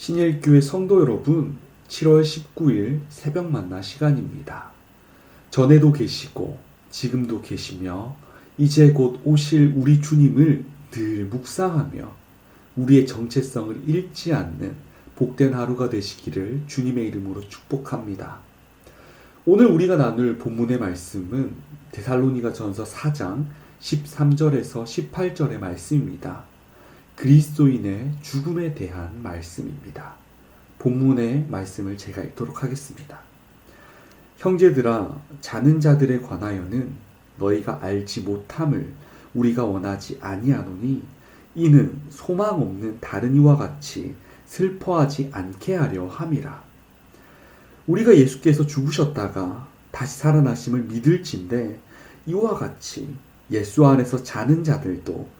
신일교회 성도 여러분, 7월 19일 새벽 만나 시간입니다. 전에도 계시고 지금도 계시며 이제 곧 오실 우리 주님을 늘 묵상하며 우리의 정체성을 잃지 않는 복된 하루가 되시기를 주님의 이름으로 축복합니다. 오늘 우리가 나눌 본문의 말씀은 데살로니가 전서 4장 13절에서 18절의 말씀입니다. 그리스도인의 죽음에 대한 말씀입니다. 본문의 말씀을 제가 읽도록 하겠습니다. 형제들아, 자는 자들에 관하여는 너희가 알지 못함을 우리가 원하지 아니하노니 이는 소망 없는 다른 이와 같이 슬퍼하지 않게 하려 함이라. 우리가 예수께서 죽으셨다가 다시 살아나심을 믿을진데 이와 같이 예수 안에서 자는 자들도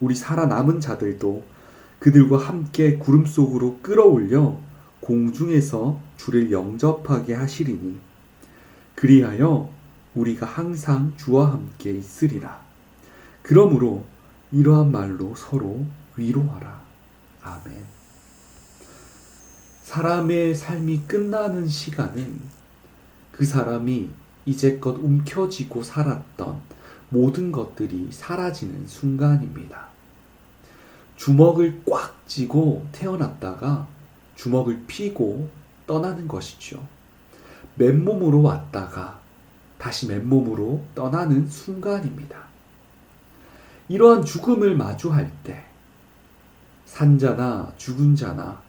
우리 살아남은 자들도 그들과 함께 구름 속으로 끌어올려 공중에서 주를 영접하게 하시리니 그리하여 우리가 항상 주와 함께 있으리라. 그러므로 이러한 말로 서로 위로하라. 아멘. 사람의 삶이 끝나는 시간은 그 사람이 이제껏 움켜쥐고 살았던 모든 것들이 사라지는 순간입니다. 주먹을 꽉 쥐고 태어났다가 주먹을 피고 떠나는 것이죠. 맨몸으로 왔다가 다시 맨몸으로 떠나는 순간입니다. 이러한 죽음을 마주할 때 산자나 죽은 자나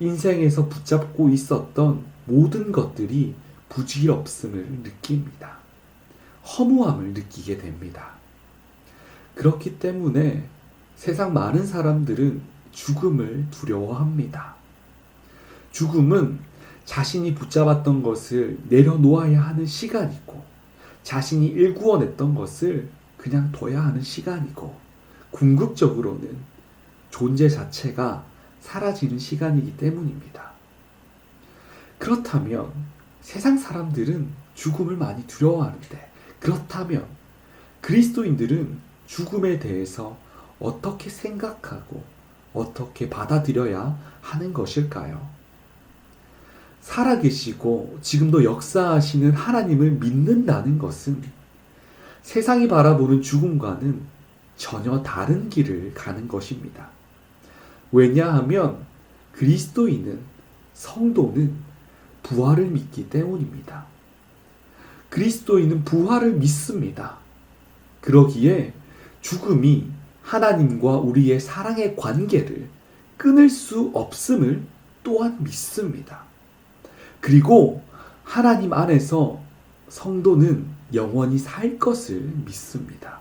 인생에서 붙잡고 있었던 모든 것들이 부질없음을 느낍니다. 허무함을 느끼게 됩니다. 그렇기 때문에 세상 많은 사람들은 죽음을 두려워합니다. 죽음은 자신이 붙잡았던 것을 내려놓아야 하는 시간이고, 자신이 일구어냈던 것을 그냥 둬야 하는 시간이고, 궁극적으로는 존재 자체가 사라지는 시간이기 때문입니다. 그렇다면 세상 사람들은 죽음을 많이 두려워하는데, 그렇다면 그리스도인들은 죽음에 대해서 어떻게 생각하고 어떻게 받아들여야 하는 것일까요? 살아계시고 지금도 역사하시는 하나님을 믿는다는 것은 세상이 바라보는 죽음과는 전혀 다른 길을 가는 것입니다. 왜냐하면 그리스도인은 성도는 부활을 믿기 때문입니다. 그리스도인은 부활을 믿습니다. 그러기에 죽음이 하나님과 우리의 사랑의 관계를 끊을 수 없음을 또한 믿습니다. 그리고 하나님 안에서 성도는 영원히 살 것을 믿습니다.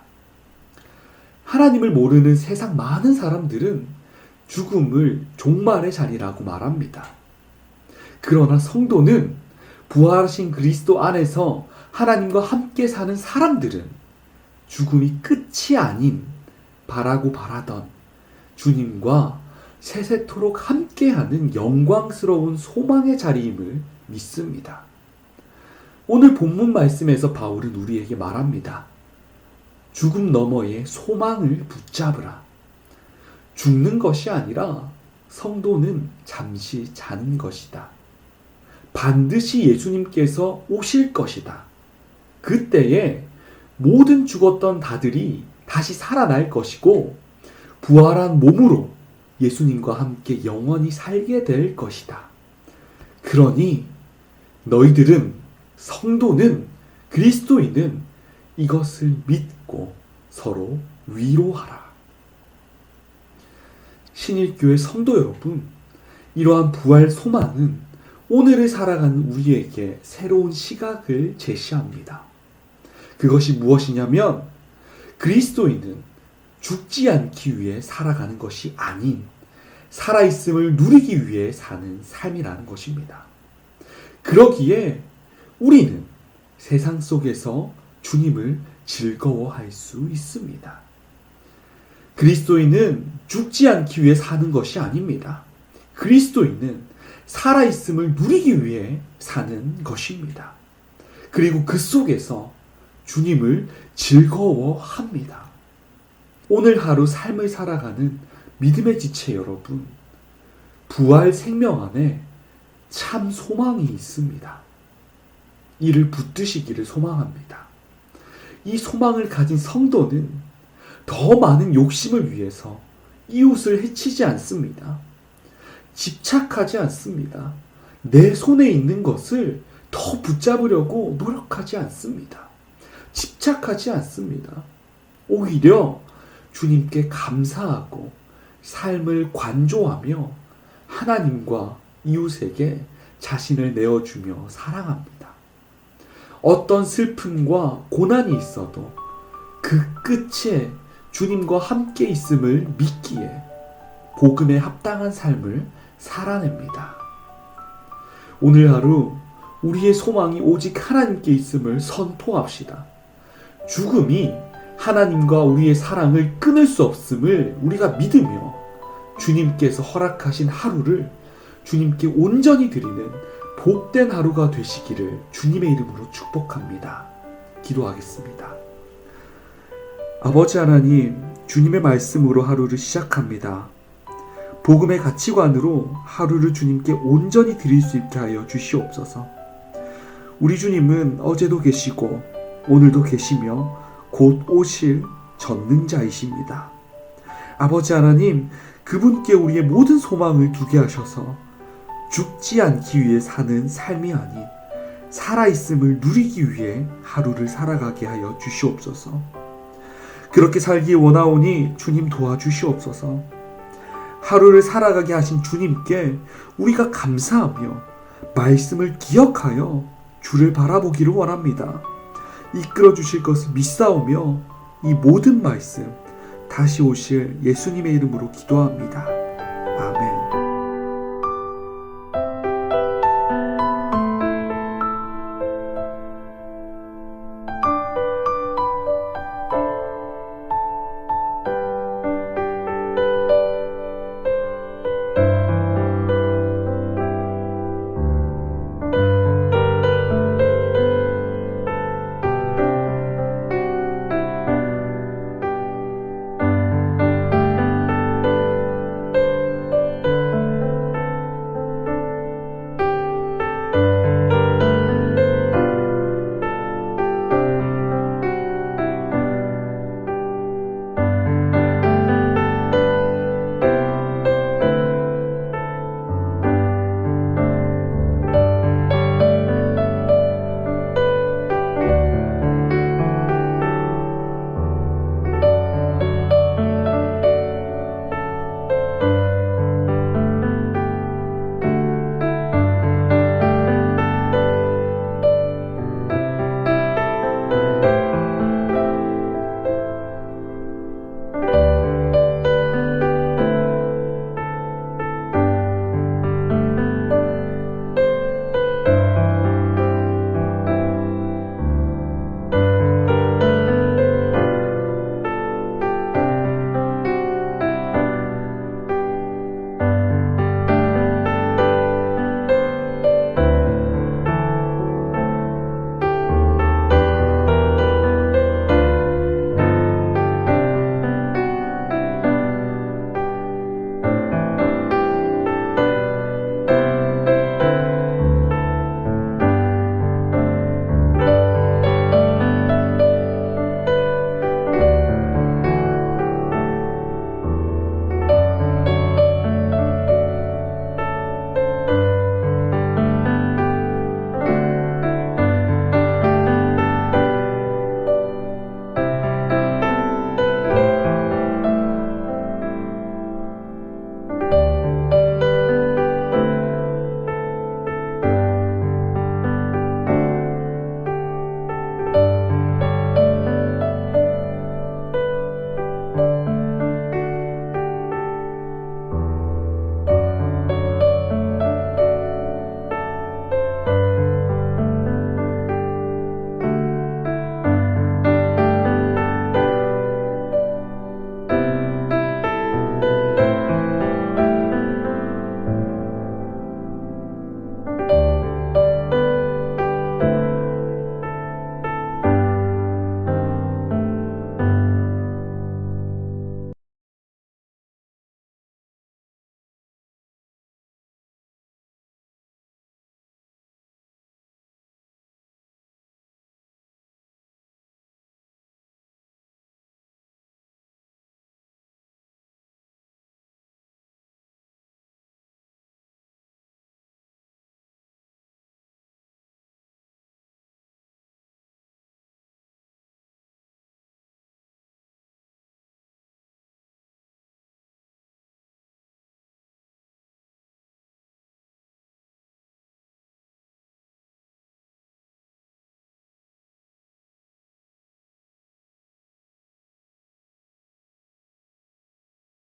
하나님을 모르는 세상 많은 사람들은 죽음을 종말의 자리라고 말합니다. 그러나 성도는 부활하신 그리스도 안에서 하나님과 함께 사는 사람들은 죽음이 끝이 아닌 바라고 바라던 주님과 세세토록 함께하는 영광스러운 소망의 자리임을 믿습니다. 오늘 본문 말씀에서 바울은 우리에게 말합니다. 죽음 너머의 소망을 붙잡으라. 죽는 것이 아니라 성도는 잠시 자는 것이다. 반드시 예수님께서 오실 것이다. 그때에 모든 죽었던 다들이 다시 살아날 것이고 부활한 몸으로 예수님과 함께 영원히 살게 될 것이다. 그러니 너희들은 성도는 그리스도인은 이것을 믿고 서로 위로하라. 신일교회 성도 여러분, 이러한 부활 소망은 오늘을 살아가는 우리에게 새로운 시각을 제시합니다. 그것이 무엇이냐면 그리스도인은 죽지 않기 위해 살아가는 것이 아닌 살아있음을 누리기 위해 사는 삶이라는 것입니다. 그러기에 우리는 세상 속에서 주님을 즐거워할 수 있습니다. 그리스도인은 죽지 않기 위해 사는 것이 아닙니다. 그리스도인은 살아있음을 누리기 위해 사는 것입니다. 그리고 그 속에서 주님을 즐거워합니다. 오늘 하루 삶을 살아가는 믿음의 지체 여러분, 부활 생명 안에 참 소망이 있습니다. 이를 붙드시기를 소망합니다. 이 소망을 가진 성도는 더 많은 욕심을 위해서 이웃을 해치지 않습니다. 집착하지 않습니다. 내 손에 있는 것을 더 붙잡으려고 노력하지 않습니다. 집착하지 않습니다. 오히려 주님께 감사하고 삶을 관조하며 하나님과 이웃에게 자신을 내어주며 사랑합니다. 어떤 슬픔과 고난이 있어도 그 끝에 주님과 함께 있음을 믿기에 복음에 합당한 삶을 살아냅니다. 오늘 하루 우리의 소망이 오직 하나님께 있음을 선포합시다. 죽음이 하나님과 우리의 사랑을 끊을 수 없음을 우리가 믿으며 주님께서 허락하신 하루를 주님께 온전히 드리는 복된 하루가 되시기를 주님의 이름으로 축복합니다. 기도하겠습니다. 아버지 하나님, 주님의 말씀으로 하루를 시작합니다. 복음의 가치관으로 하루를 주님께 온전히 드릴 수 있게 하여 주시옵소서. 우리 주님은 어제도 계시고 오늘도 계시며 곧 오실 전능자이십니다. 아버지 하나님, 그분께 우리의 모든 소망을 두게 하셔서 죽지 않기 위해 사는 삶이 아닌 살아있음을 누리기 위해 하루를 살아가게 하여 주시옵소서. 그렇게 살기 원하오니 주님 도와주시옵소서. 하루를 살아가게 하신 주님께 우리가 감사하며 말씀을 기억하여 주를 바라보기를 원합니다. 이끌어 주실 것을 믿사오며 이 모든 말씀 다시 오실 예수님의 이름으로 기도합니다.